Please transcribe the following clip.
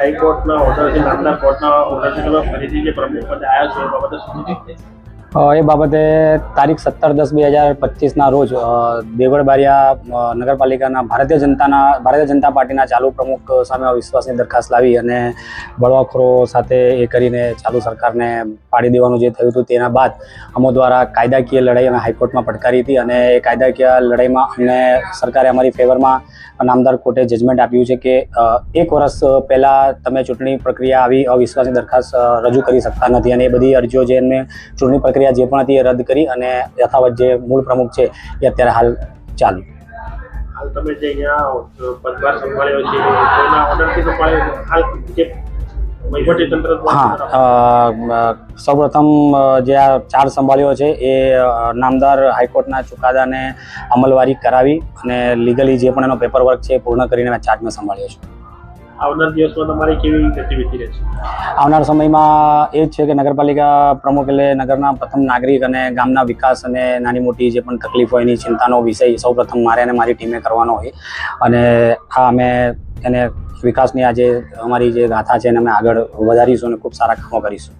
હાઈકોર્ટના ઓર્ડરથી નામદાર કોર્ટના ઓર્ડરથી તમે ફરીથી જે પ્રમુખ પદે આવ્યા છો એ બાબતે શું એ બાબતે તારીખ સત્તર દસ બે હજાર પચીસના રોજ દેવળબારિયા નગરપાલિકાના ભારતીય જનતાના, ભારતીય જનતા પાર્ટીના ચાલુ પ્રમુખ સામે અવિશ્વાસની દરખાસ્ત લાવી અને બળવાખોરો સાથે એ કરીને ચાલુ સરકારને પાડી દેવાનું જે થયું હતું તેના બાદ અમો દ્વારા કાયદાકીય લડાઈ અમે હાઈકોર્ટમાં પડકારી હતી અને એ કાયદાકીય લડાઈમાં અમને સરકારે અમારી ફેવરમાં નામદાર કોર્ટે જજમેન્ટ આપ્યું છે કે એક વર્ષ પહેલાં તમે ચૂંટણી પ્રક્રિયા આવી અવિશ્વાસની દરખાસ્ત રજૂ કરી શકતા નથી અને એ બધી અરજીઓ જે એમને ચૂંટણી પ્રક્રિયા જે પણ હતી એ રદ કરી અને યથાવત જે મૂળ પ્રમુખ છે એ અત્યારે હાલ ચાલુ હાલ તમે જે અહીંયા પદભાર સંભાળ્યો છે કોઈના ઓર્ડરથી તો હાલ જે હા સૌપ્રથમ જે આ ચાર્જ સંભાળ્યો છે એ નામદાર હાઈકોર્ટના ચુકાદાને અમલવારી કરાવી અને લીગલી જે પણ એનો પેપર વર્ક છે પૂર્ણ કરીને મેં ચાર્જ મેં સંભાળ્યો છે. આવનાર દિવસમાં તમારી કેવી ગતિવિધિ રહેશે? આવનાર સમયમાં એ જ છે કે નગરપાલિકા પ્રમુખ એટલે નગરના પ્રથમ નાગરિક અને ગામના વિકાસ અને નાની મોટી જે પણ તકલીફ હોય એની ચિંતાનો વિષય સૌપ્રથમ મારે અને મારી ટીમે કરવાનો હોય. અને આ અમે એને વિકાસની આ જે અમારી જે ગાથા છે એને અમે આગળ વધારીશું અને ખૂબ સારા કામો કરીશું.